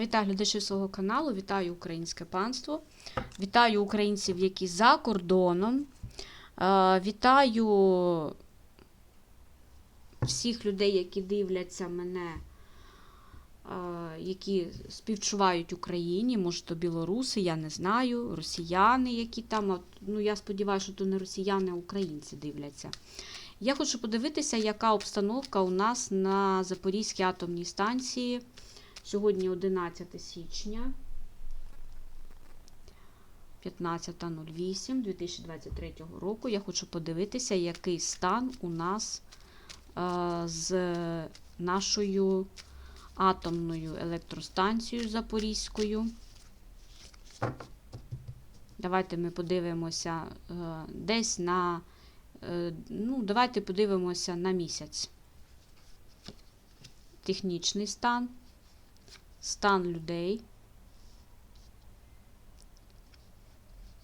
Вітаю глядачів свого каналу, вітаю українське панство, вітаю українців, які за кордоном. Е, Вітаю всіх людей, які дивляться мене, е, які співчувають Україні, може, то білоруси, я не знаю, росіяни, які там. Ну, я сподіваюся, що то не росіяни, а українці дивляться. Я хочу подивитися, яка обстановка у нас на Запорізькій атомній станції. Сьогодні 11 січня 15.08 2023 року. Я хочу подивитися, який стан у нас е, з нашою атомною електростанцією Запорізькою. Давайте ми подивимося е, десь на. е, Ну, давайте подивимося на місяць. Технічний стан стан людей,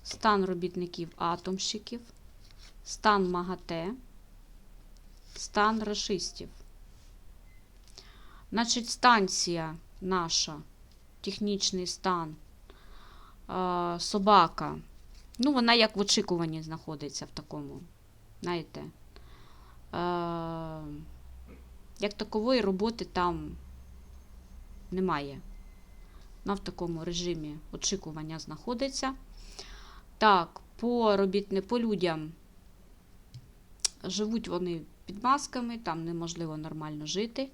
стан робітників-атомщиків, стан МАГАТЕ, стан рашистів. Значить, станція наша, технічний стан, е, собака. Ну, вона як в очікуванні знаходиться в такому, знаєте. Е, як такової роботи там немає. Вона в такому режимі очікування знаходиться. Так, по робітни, по людям живуть вони під масками, там неможливо нормально жити.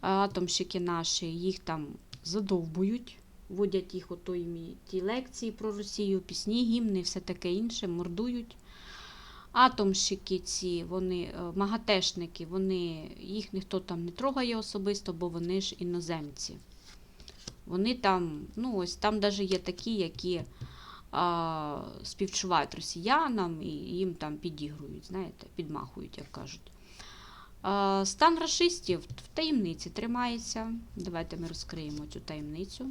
Атомщики наші їх там задовбують, водять їх їм ті лекції про Росію, пісні, гімни, все таке інше, мордують. Атомщики ці, вони, е, магатешники, вони, їх ніхто там не трогає особисто, бо вони ж іноземці. Вони там, ну ось там навіть є такі, які а, співчувають росіянам і їм там підігрують, знаєте, підмахують, як кажуть. А, стан расистів в таємниці тримається. Давайте ми розкриємо цю таємницю.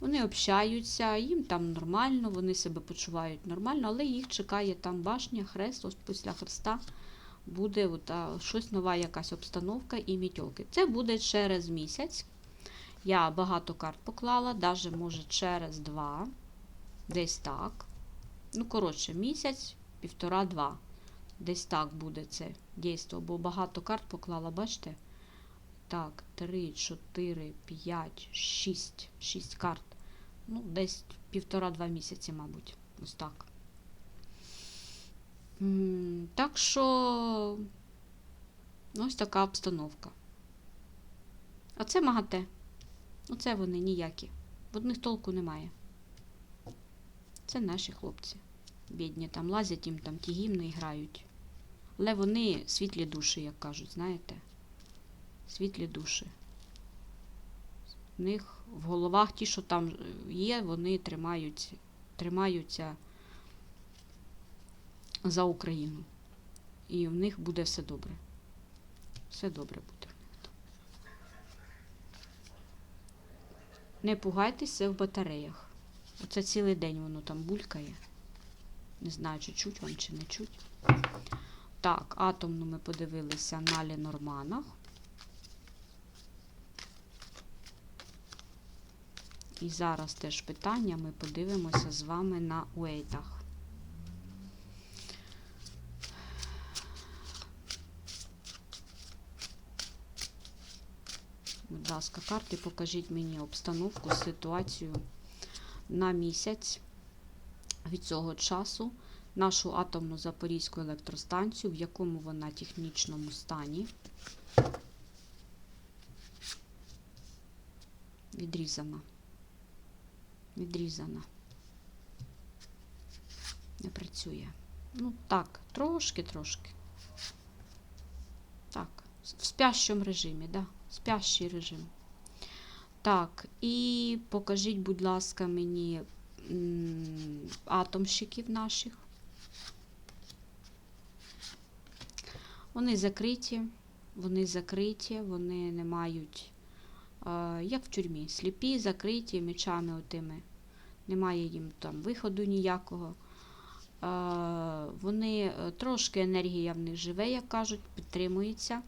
Вони общаються, їм там нормально, вони себе почувають нормально, але їх чекає там башня, хрест, ось після хреста буде ота, щось нова якась обстановка і мітьолки. Це буде через місяць. Я багато карт поклала, навіть може через два, десь так. Ну, коротше, місяць, півтора-два. Десь так буде це дійство, бо багато карт поклала, бачите? Так, 3, 4, 5, 6. 6 карт. Ну, десь півтора-два місяці, мабуть. Ось так. Так що ось така обстановка. А це МАГАТЕ. Оце вони ніякі. В одних толку немає. Це наші хлопці. Бідні там лазять їм там ті гімни грають. Але вони світлі душі, як кажуть, знаєте? Світлі душі. В них в головах ті, що там є, вони тримають, тримаються за Україну. І в них буде все добре. Все добре буде. Не пугайтеся в батареях. Оце цілий день воно там булькає. Не знаю, чи чуть вам, чи не чуть. Так, атомну ми подивилися на Ленорманах. І зараз теж питання ми подивимося з вами на Уейтах. Будь ласка, карти, покажіть мені обстановку, ситуацію на місяць від цього часу, нашу атомну Запорізьку електростанцію, в якому вона технічному стані. Відрізана. Відрізана. Не працює. Ну, так, трошки-трошки. Так, в спящому режимі, да? Спящий режим. Так, і покажіть, будь ласка, мені атомщиків наших. Вони закриті, вони закриті, вони не мають, е, як в тюрмі, сліпі, закриті мечами отими. Немає їм там виходу ніякого. Е, Вони е, трошки енергія в них живе, як кажуть, підтримується.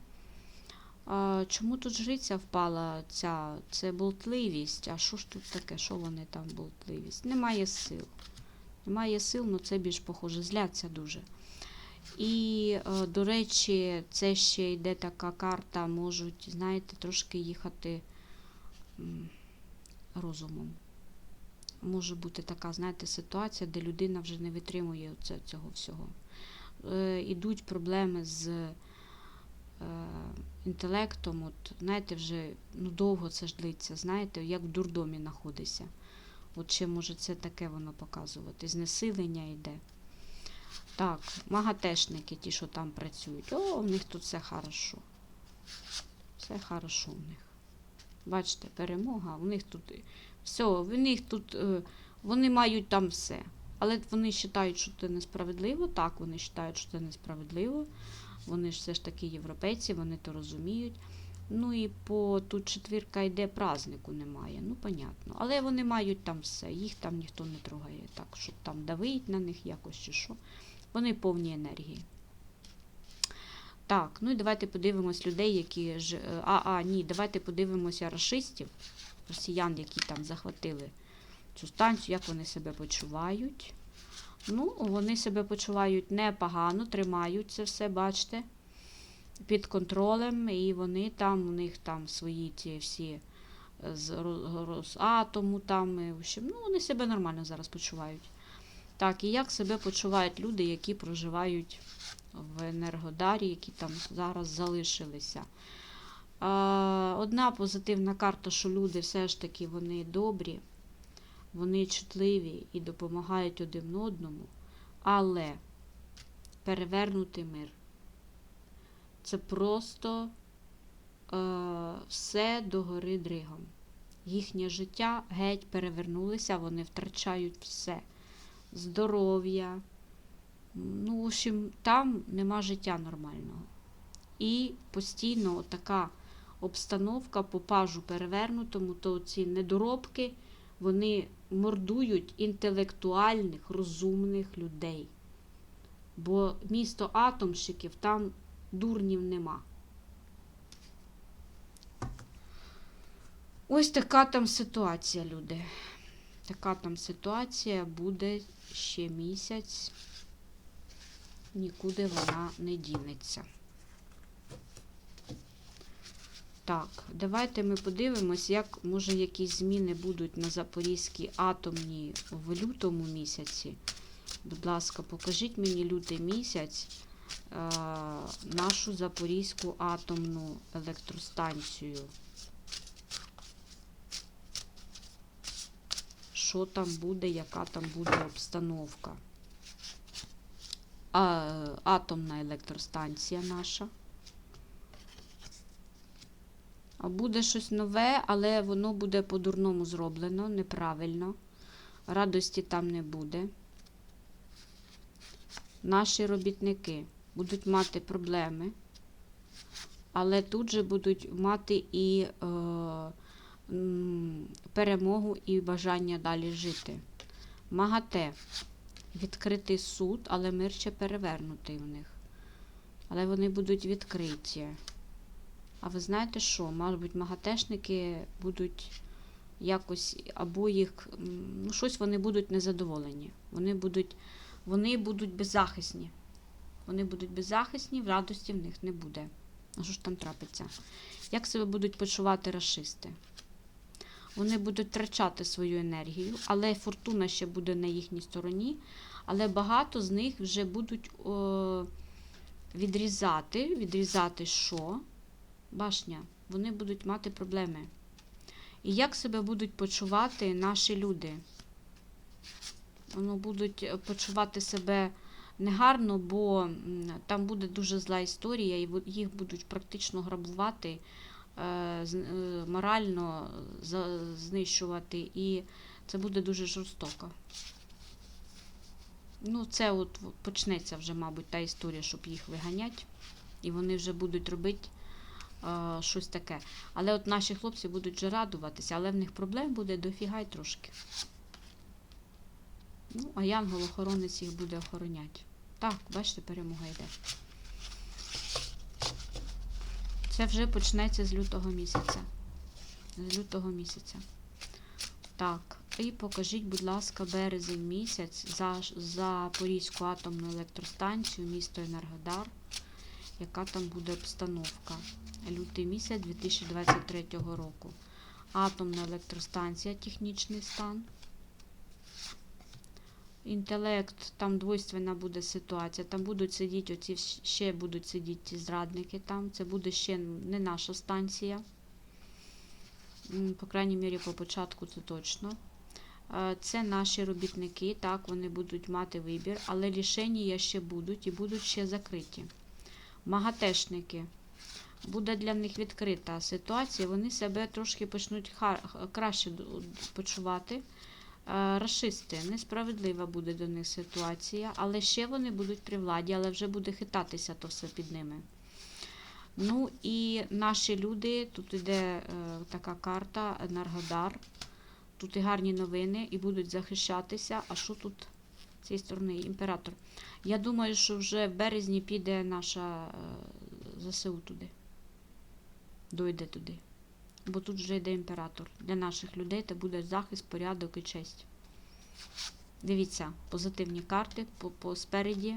Чому тут жриця впала ця? Це болтливість. А що ж тут таке? Що вони там болтливість? Немає сил. Немає сил, ну це більш похоже, зляться дуже. І, е, до речі, це ще йде така карта, можуть, знаєте, трошки їхати розумом. Може бути така, знаєте, ситуація, де людина вже не витримує цього всього. Е, ідуть проблеми з е, інтелектом, от, знаєте, вже ну, довго це ж длиться, знаєте, як в дурдомі знаходишся. От чи може це таке воно показувати? Знесилення йде. Так, магатешники, ті, що там працюють. О, в них тут все хорошо. Все хорошо в них. Бачите, перемога, у них тут все, в них тут е, вони мають там все. Але вони вважають, що це несправедливо. Так, вони вважають, що це несправедливо. Вони ж все ж таки європейці, вони то розуміють. Ну і по тут четвірка йде, празднику немає, ну понятно. Але вони мають там все, їх там ніхто не трогає, так, щоб там давить на них якось чи що. Вони повні енергії. Так, ну і давайте подивимось людей, які ж. е, А, а, ні, давайте подивимося рашистів, росіян, які там захватили цю станцію, як вони себе почувають. Ну, вони себе почувають непогано, тримають це все, бачите, під контролем, і вони там, у них там свої ті всі е, з ро- Росатому, там, і, в общем, ну, вони себе нормально зараз почувають. Так, і як себе почувають люди, які проживають в Енергодарі, які там зараз залишилися. Одна позитивна карта, що люди все ж таки вони добрі, вони чутливі і допомагають один одному, але перевернути мир це просто е, все догори дригом. Їхнє життя геть перевернулося, вони втрачають все. Здоров'я. Ну, в общем, там нема життя нормального. І постійно така обстановка по пажу перевернутому, то ці недоробки, вони мордують інтелектуальних, розумних людей. Бо місто атомщиків там дурнів нема. Ось така там ситуація, люди. Така там ситуація буде ще місяць. Нікуди вона не дінеться. Так, давайте ми подивимось, як може якісь зміни будуть на Запорізькій атомній в лютому місяці. Будь ласка, покажіть мені лютий місяць е, нашу Запорізьку атомну електростанцію. Що там буде, яка там буде обстановка? А, атомна електростанція наша. А буде щось нове, але воно буде по-дурному зроблено, неправильно. Радості там не буде. Наші робітники будуть мати проблеми, але тут же будуть мати і е, перемогу і бажання далі жити. МАГАТЕ. Відкритий суд, але мир ще перевернутий у них. Але вони будуть відкриті. А ви знаєте що? Мабуть, магатешники будуть якось, або їх, ну, щось вони будуть незадоволені. Вони будуть, вони будуть беззахисні. Вони будуть беззахисні, в радості в них не буде. А що ж там трапиться? Як себе будуть почувати расисти? Вони будуть втрачати свою енергію, але фортуна ще буде на їхній стороні. Але багато з них вже будуть о, відрізати. Відрізати що? Башня. Вони будуть мати проблеми. І як себе будуть почувати наші люди? Вони будуть е, почувати себе негарно, бо там буде дуже зла історія, і їх будуть практично грабувати, е, е, морально знищувати, і це буде дуже жорстоко. Ну, це от почнеться вже, мабуть, та історія, щоб їх виганять, і вони вже будуть робити щось таке. Але от наші хлопці будуть вже радуватися, але в них проблем буде дофіга й трошки. Ну, а янгол-охоронець їх буде охороняти. Так, бачите, перемога йде. Це вже почнеться з лютого місяця. З лютого місяця. Так, і покажіть, будь ласка, березень місяць за Запорізьку атомну електростанцію, місто Енергодар. Яка там буде обстановка? Лютий місяць 2023 року. Атомна електростанція, технічний стан. Інтелект, там двойственна буде ситуація. Там будуть сидіти, оці ще будуть сидіти ці зрадники там. Це буде ще не наша станція. По крайній мірі, по початку це точно. Е, Це наші робітники, так, вони будуть мати вибір, але рішення ще будуть і будуть ще закриті. Магатешники. Буде для них відкрита ситуація, вони себе трошки почнуть краще почувати. Е, Рашисти, несправедлива буде до них ситуація, але ще вони будуть при владі, але вже буде хитатися то все під ними. Ну і наші люди, тут іде е, така карта, Енергодар. Тут і гарні новини, і будуть захищатися. А що тут з цієї сторони? Імператор. Я думаю, що вже в березні піде наша е, ЗСУ туди. Дойде туди. Бо тут вже йде імператор. Для наших людей це буде захист, порядок і честь. Дивіться, позитивні карти по, спереді.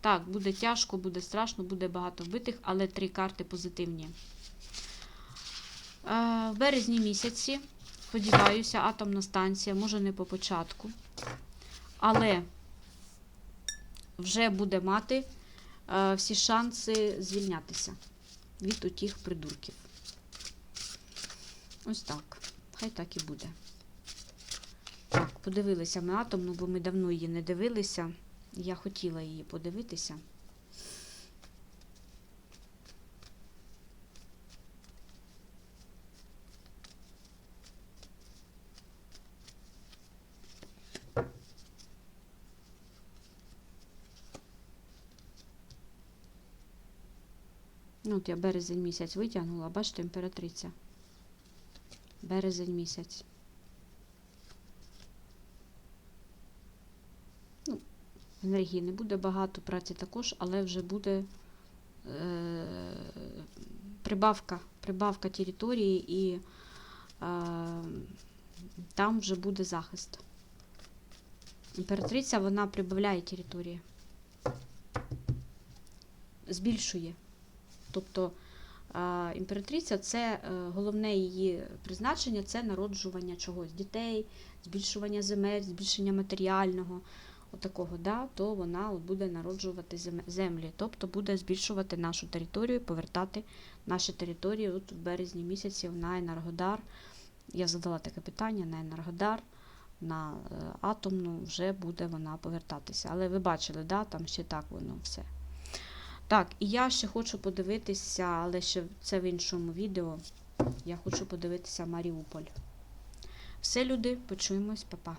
Так, буде тяжко, буде страшно, буде багато вбитих, але три карти позитивні. Е, в березні місяці, сподіваюся, атомна станція, може не по початку, але вже буде мати е, всі шанси звільнятися від отіх придурків. Ось так. Хай так і буде. Так, подивилися ми атомну, бо ми давно її не дивилися. Я хотіла її подивитися. Ну, от я березень місяць витягнула, бачите, імператриця. Березень місяць. Ну, енергії не буде багато, праці також, але вже буде е- прибавка, прибавка території і е- там вже буде захист. Імператриця вона прибавляє території. Збільшує. Тобто імператриця це е, головне її призначення це народжування чогось дітей, збільшування земель, збільшення матеріального, отакого, да, то вона от буде народжувати землі, тобто буде збільшувати нашу територію, повертати наші території. От в березні місяці на Енергодар. Я задала таке питання на Енергодар. На е, атомну вже буде вона повертатися. Але ви бачили, да, там ще так воно все. Так, і я ще хочу подивитися, але ще це в іншому відео. Я хочу подивитися Маріуполь. Все, люди, почуємось, па-па.